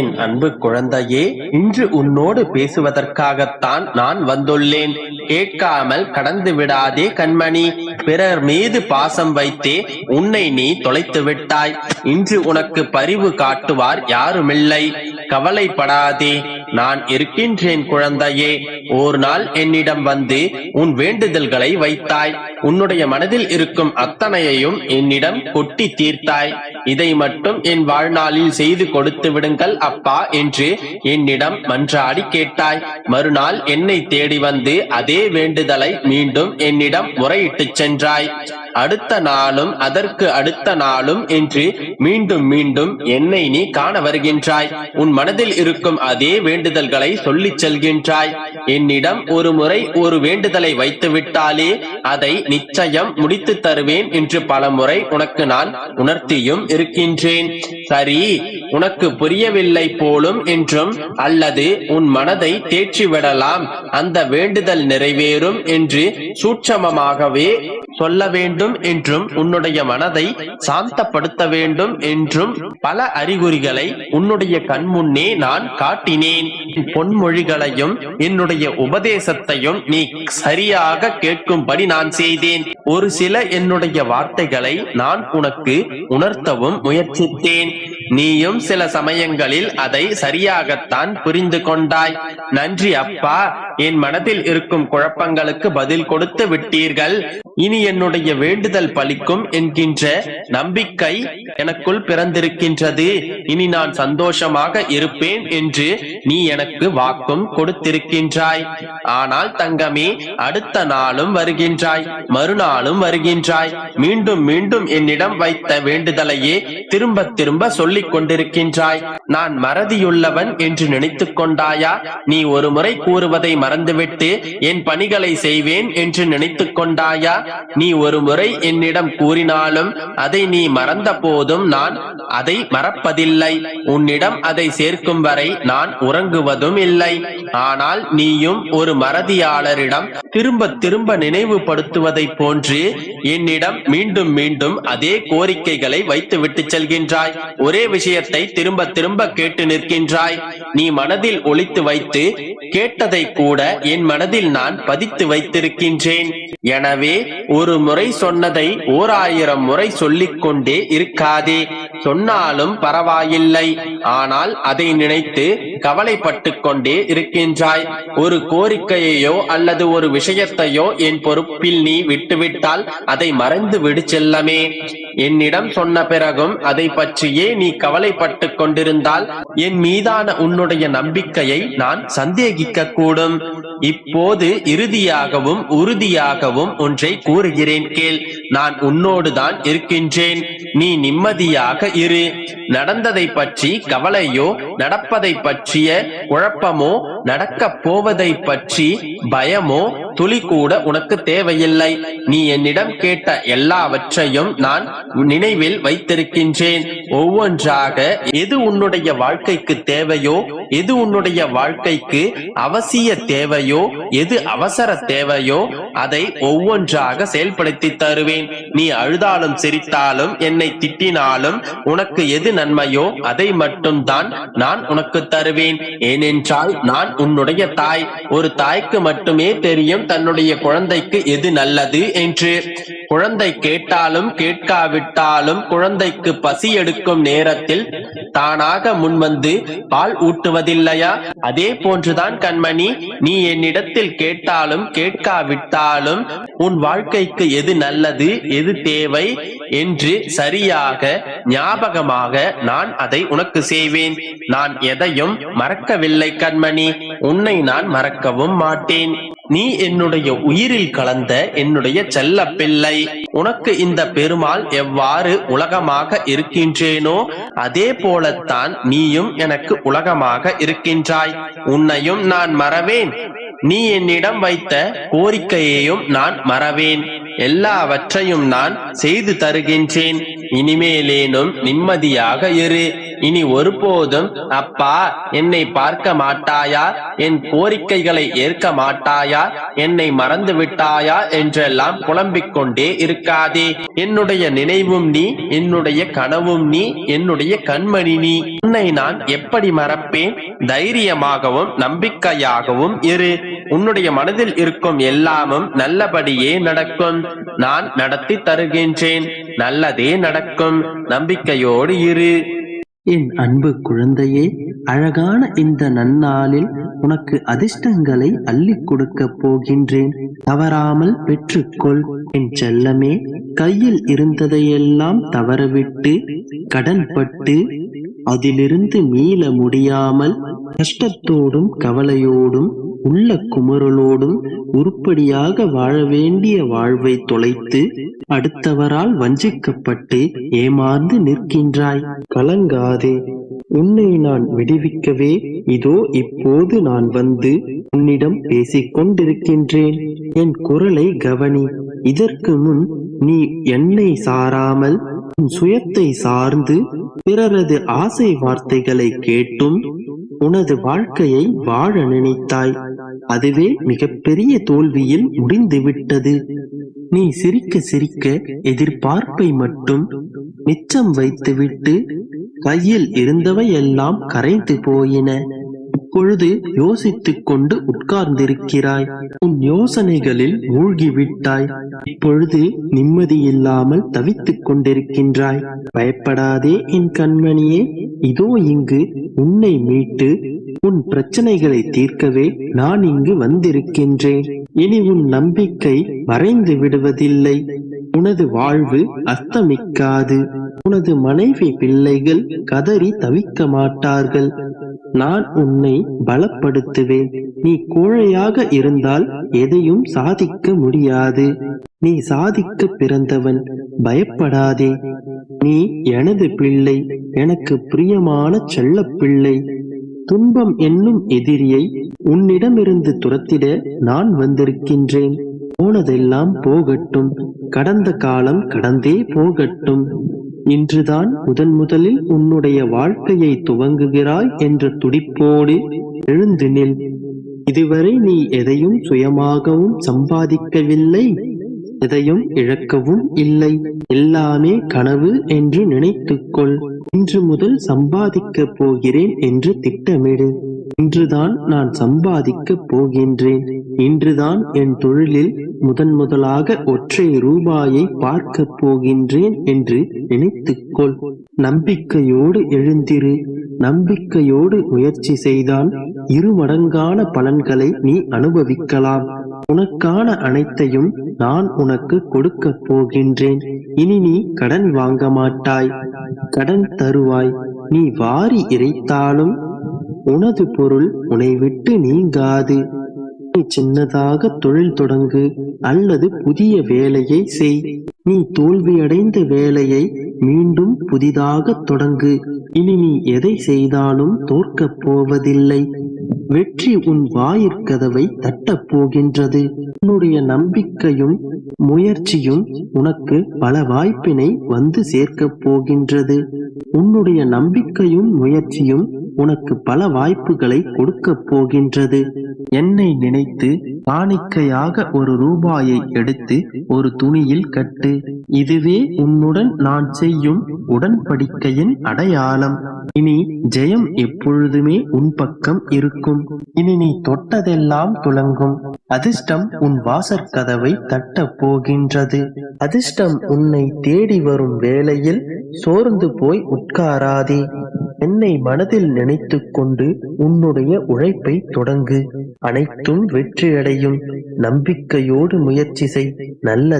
என் அன்பு குழந்தையே இன்று உன்னோடு பேசுவதற்காகத்தான் நான் வந்துள்ளேன். கேட்காமல் கடந்து விடாதே கண்மணி. பிறர் மீது பாசம் வைத்தே உன்னை நீ தொலைத்து விட்டாய் இன்று உனக்கு பரிவு காட்டுவார் யாருமில்லை. கவலைப்படாதே நான் இருக்கின்றேன் குழந்தையே. ஓர் நாள் என்னிடம் வந்து உன் வேண்டுதல்களை வைத்தாய். உன்னுடைய மனதில் இருக்கும் அத்தனையையும் என்னிடம் கொட்டி தீர்த்தாய். இதை மட்டும் என் வாழ்நாளில் செய்து கொடுத்து விடுங்கள் அப்பா என்று என்னிடம் மன்றாடி கேட்டாய். மறுநாள் என்னை தேடி வந்து அதே வேண்டுதலை மீண்டும் என்னிடம் முறையிட்டு சென்றாய். அடுத்த நாளும் அதற்கு அடுத்த நாளும் என்று மீண்டும் மீண்டும் என்னை நீ காண வருகின்றாய். உன் மனதில் இருக்கும் அதே வேண்டுதல்களை சொல்லிச் செல்கின்றாய். என்னிடம் ஒரு முறை ஒரு வேண்டுதலை வைத்து விட்டாலே அதை நிச்சயம் முடித்து தருவேன் என்று பல முறை உனக்கு நான் உணர்த்தியும் இருக்கின்றேன். சரி உனக்கு புரியவில்லை போலும் என்றும் அல்லது உன் மனதை தேற்றி விடலாம் அந்த வேண்டுதல் நிறைவேறும் என்று சூட்சமமாகவே சொல்ல வேண்டும் என்றும் உன்னுடைய மனதை சாந்தப்படுத்த வேண்டும் என்றும் பல அறிகுறிகளை உன்னுடைய கண்முன்னே நான் காட்டினேன். பொன்மொழிகளையும் என்னுடைய உபதேசத்தையும் நீ சரியாக கேட்கும்படி நான் செய்தேன். ஒரு சில என்னுடைய வார்த்தைகளை நான் உனக்கு உணர்த்தவும் முயற்சித்தேன். நீயும் சில சமயங்களில் அதை சரியாகத்தான் புரிந்து கொண்டாய். நன்றி அப்பா. என் மனதில் இருக்கும் குழப்பங்களுக்கு பதில் கொடுத்து விட்டீர்கள். இனி என்னுடைய வேண்டுதல் பலிக்கும் என்கின்ற நம்பிக்கை எனக்குள் பிறந்திருக்கின்றது. இனி நான் சந்தோஷமாக இருப்பேன் என்று நீ எனக்கு வாக்கும் கொடுத்திருக்கின்றாய். ஆனால் தங்கமே அடுத்த நாளும் வருகின்றாய். மறுநாளும் வருகின்றாய். மீண்டும் மீண்டும் என்னிடம் வைத்த வேண்டுதலையே திரும்ப திரும்ப சொல்லிக் கொண்டிருக்கின்றாய். நான் மறதியுள்ளவன் என்று நினைத்துக் கொண்டாயா? நீ ஒரு முறை கூறுவதை மறந்துவிட்டு என் பணிகளை செய்வேன் என்று நினைத்துக் கொண்டாயா? நீ ஒரு முறை என்னிடம் கூறினாலும் அதை நீ மறந்த போதும் நான் அதை மறப்பதில்லை. உன்னிடம் அதை சேர்க்கும் வரை நான் உறங்குவதும் இல்லை. ஆனால் நீயும் ஒரு மறதியாளரிடம் திரும்ப திரும்ப நினைவுபடுத்துவதை போன்று என்னிடம் மீண்டும் மீண்டும் அதே கோரிக்கைகளை வைத்து விட்டு செல்கின்றாய். ஒரே விஷயத்தை திரும்ப திரும்ப கேட்டு நிற்கின்றாய். நீ மனதில் ஒழித்து வைத்து கேட்டதை கூட என் மனதில் நான் பதித்து வைத்திருக்கின்றேன். எனவே ஒரு முறை சொன்னதை ஓர் ஆயிரம் முறை சொல்லிக் கொண்டே இருக்காதே. சொன்னாலும் பரவாயில்லை. ஆனால் அதை நினைத்து கவலைப்பட்டு கொண்டே இருக்கின்றாய். ஒரு கோரிக்கையையோ அல்லது ஒரு விஷயத்தையோ என் பொறுப்பில் நீ விட்டுவிட்டால் அதை மறந்து விடு செல்லமே. என்னிடம் சொன்ன பிறகும் அதை பற்றியே நீ கவலைப்பட்டு கொண்டிருந்தால் என் மீதான உன்னுடைய நம்பிக்கையை நான் சந்தேகிக்க கூடும் இப்போது இறுதியாகவும் உறுதியாகவும் ஒன்றை கூறுகிறேன் கேள். நான் உன்னோடுதான் இருக்கின்றேன். நீ நிம்மதியாக இரு. நடந்ததை பற்றி கவலையோ நடப்பதை பற்றிய குழப்பமோ நடக்கப் போவதை பற்றி பயமோ துளி கூட உனக்கு தேவையில்லை. நீ என்னிடம் கேட்ட எல்லாவற்றையும் நான் நினைவில் வைத்திருக்கின்றேன். ஒவ்வொன்றாக எது உன்னுடைய வாழ்க்கைக்கு தேவையோ எது உன்னுடைய வாழ்க்கைக்கு அவசிய தேவையோ எது அவசர தேவையோ அதை ஒவ்வொன்றாக செயல்படுத்தி தருவேன். நீ அழுதாலும் சிரித்தாலும் என்னை திட்டினாலும் உனக்கு எது நன்மையோ அதை மட்டும்தான் நான் உனக்கு தருவேன். ஏனென்றால் நான் உன்னுடைய தாய். ஒரு தாய்க்கு மட்டுமே தெரியும் தன்னுடைய குழந்தைக்கு எது நல்லது என்று? குழந்தை கேட்டாலும் கேட்காவிட்டாலும் குழந்தைக்கு பசி எடுக்கும் நேரத்தில் தானாக முன்வந்து பால் ஊட்டுவதில்லையா? அதே போன்றுதான் கண்மணி நீ என்னிடத்தில் கேட்டாலும் கேட்காவிட்டாலும் உன் வாழ்க்கைக்கு எது நல்லது எது தேவை என்று சரியாக ஞாபகமாக நான் அதை உனக்கு செய்வேன். நான் எதையும் மறக்கவில்லை கண்மணி உன்னை நான் மறக்கவும் மாட்டேன். நீ என்னுடைய உயிரில் கலந்த என்னுடைய செல்ல பிள்ளை உனக்கு இந்த பெருமாள் எவ்வாறு உலகமாக இருக்கின்றேனோ அதே போலத்தான் நீயும் எனக்கு உலகமாக இருக்கின்றாய். உன்னையும் நான் மறவேன். நீ என்னிடம் வைத்த கோரிக்கையையும் நான் மறவேன். எல்லாவற்றையும் நான் செய்து தருகின்றேன். இனிமேலேனும் நிம்மதியாக இரு. இனி ஒருபோதும் அப்பா என்னை பார்க்க மாட்டாயா? என் கோரிக்கைகளை ஏற்க மாட்டாயா? என்னை மறந்து விட்டாயா? என்றெல்லாம் புலம்பிக் கொண்டே இருக்காதே. என்னுடைய நினைவும் நீ என்னுடைய கனவும் நீ என்னுடைய கண்மணி நீ. உன்னை நான் எப்படி மறப்பேன்? தைரியமாகவும் நம்பிக்கையாகவும் இரு. உன்னுடைய மனதில் இருக்கும் எல்லாமும் நல்லபடியே நடக்கும். நான் நடத்தி தருகின்றேன். நல்லதே நடக்கும். நம்பிக்கையோடு இரு. என் அன்பு குழந்தையே அழகான இந்த நன்னாளில் உனக்கு அதிர்ஷ்டங்களை அள்ளி கொடுக்க போகின்றேன். தவறாமல் பெற்றுக்கொள். என் செல்லமே கையில் இருந்ததையெல்லாம் தவறவிட்டு கடன்பட்டு அதிலிருந்து மீள முடியாமல் கஷ்டத்தோடும் கவலையோடும் உள்ள குமுறலோடும் உருப்படியாக வாழ வேண்டிய வாழ்வை தொலைத்து அடுத்தவரால் வஞ்சிக்கப்பட்டு ஏமாந்து நிற்கின்றாய். கலங்காதே. உன்னை நான் விடுவிக்கவே இதோ இப்போது நான் வந்து உன்னிடம் பேசிக் கொண்டிருக்கின்றேன் என் குரலை கவனி. இதற்கு முன் நீ என்னை சாராமல் உன் சுயத்தை சார்ந்து பிறரது ஆசை வார்த்தைகளை கேட்டும் உனது வாழ்க்கையை வாழ நினைத்தாய். அதுவே மிகப்பெரிய தோல்வியில் முடிந்துவிட்டது. நீ சிரிக்க சிரிக்க எதிர்பார்ப்பை மட்டும் மிச்சம் வைத்துவிட்டு கையில் இருந்தவையெல்லாம் கரைந்து போயின. இப்பொழுது யோசித்துக் கொண்டு உட்கார்ந்திருக்கிறாய். உன் யோசனைகளில் மூழ்கிவிட்டாய். இப்பொழுது நிம்மதியில்லாமல் தவித்துக் கொண்டிருக்கின்றாய் பயப்படாதே என் கண்மணியே. இதோ இங்கு உன்னை மீட்டு உன் பிரச்சனைகளை தீர்க்கவே நான் இங்கு வந்திருக்கின்றேன். இனி உன் நம்பிக்கை மறைந்து விடுவதில்லை. உனது வாழ்வு அஸ்தமிக்காது. உனது மனைவி பிள்ளைகள் கதறி தவிக்க மாட்டார்கள். நான் உன்னை பலப்படுத்துவேன். நீ கோழையாக இருந்தால் எதையும் சாதிக்க முடியாது. நீ சாதிக்க பிறந்தவன். பயப்படாதே. நீ எனது பிள்ளை. எனக்கு பிரியமான செல்ல பிள்ளை. துன்பம் என்னும் எதிரியை உன்னிடமிருந்து துரத்திட நான் வந்திருக்கின்றேன். போனதெல்லாம் போகட்டும். கடந்த காலம் கடந்தே போகட்டும். இன்றுதான் முதன் முதலில் உன்னுடைய வாழ்க்கையை துவங்குகிறாய் என்ற துடிப்போடு எழுந்து நில். இதுவரை நீ எதையும் சுயமாகவும் சம்பாதிக்கவில்லை. எதையும் இழக்கவும் இல்லை. எல்லாமே கனவு என்று நினைத்துக்கொள். இன்று முதல் சம்பாதிக்கப் போகிறேன் என்று திட்டமிடு. இன்றுதான் நான் சம்பாதிக்கப் போகின்றேன். இன்றுதான் என் தொழிலில் முதன் முதலாக ஒற்றை ரூபாயை பார்க்கப் போகின்றேன் என்று நினைத்துக்கொள். நம்பிக்கையோடு எழுந்திரு. நம்பிக்கையோடு முயற்சி செய்தால் இருமடங்கான பலன்களை நீ அனுபவிக்கலாம். உனக்கான அனைத்தையும் நான் உனக்கு கொடுக்கப் போகின்றேன். இனி நீ கடன் வாங்க மாட்டாய். கடன் தருவாய். நீ வாரி இறைத்தாலும் உனது பொருள் உன்னை விட்டு நீங்காது. நீ சின்னதாக தொழில் தொடங்கு அல்லது புதிய வேலையை செய். நீ தோல்வியடைந்த வேலையை மீண்டும் புதிதாக தொடங்கு. இனி நீ எதை செய்தாலும் தோற்கப் போவதில்லை. வெற்றி உன் வாயிற்கதவை தட்டப் போகின்றது. உன்னுடைய நம்பிக்கையும் முயற்சியும் உனக்கு பல வாய்ப்பினை வந்து சேர்க்கப் போகின்றது. உன்னுடைய நம்பிக்கையும் முயற்சியும் உனக்கு பல வாய்ப்புகளை கொடுக்கப் போகின்றது. என்னை நினைத்து காணிக்கையாக ஒரு ரூபாயை எடுத்து ஒரு துணியில் கட்டு. இதுவே உன்னுடன் நான் செய்யும் உடன்படிக்கையின் அடையாளம். இனி ஜெயம் எப்பொழுதுமே உன் பக்கம் இருக்கும். இனி நீ தொட்டதெல்லாம் துலங்கும். அதிர்ஷ்டம் உன் வாசற்கதவை தட்ட போகின்றது. அதிர்ஷ்டம் உன்னை தேடி வரும் வேளையில் சோர்ந்து போய் உட்காராதே. என்னை மனதில் நினைத்து கொண்டு உன்னுடைய உழைப்பை தொடங்கு. அனைத்தும் வெற்றியடையும். நம்பிக்கையோடு முயற்சி செய். நல்ல